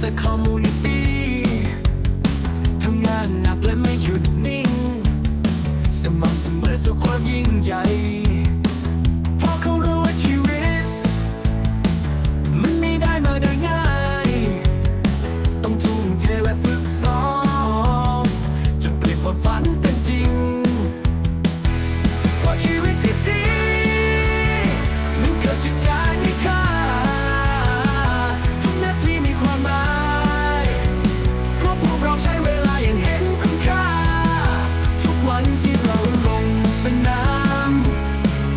แต่คอมมูนิตี้ทำงานหนักและไม่หยุดนิ่ง สม่ำเสมอสู่ความยิ่งใหญ่ ที่เราลงสนาม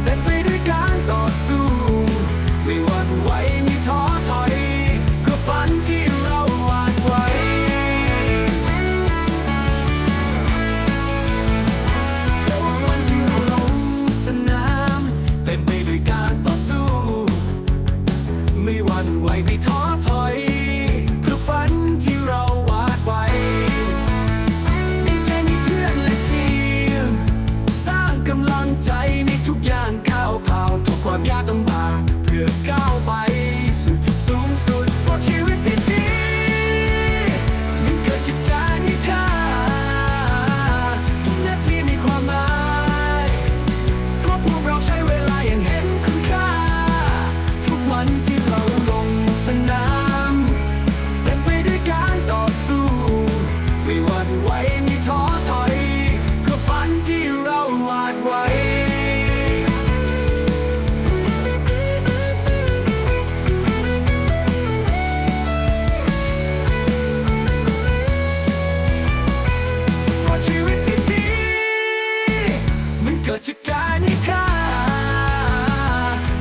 เต็มไปด้วยการต่อสู้ ไม่หวั่นไหวไม่ท้อถอยเพื่อฝันที่เราวาดไว้ทุกวันที่เราลงสนามเต็มไปด้วยการต่อสู้ ไม่หวั่นไหวไม่ท้อ การให้ค่า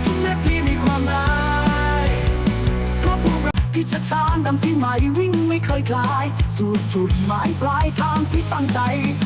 ทุกนาทีมีความหมายเพราะพวกเราที่จะทางดำที่ใหม่วิ่งไม่เคยคลาย สู่จุดหมายปลายทางที่ตั้งใจ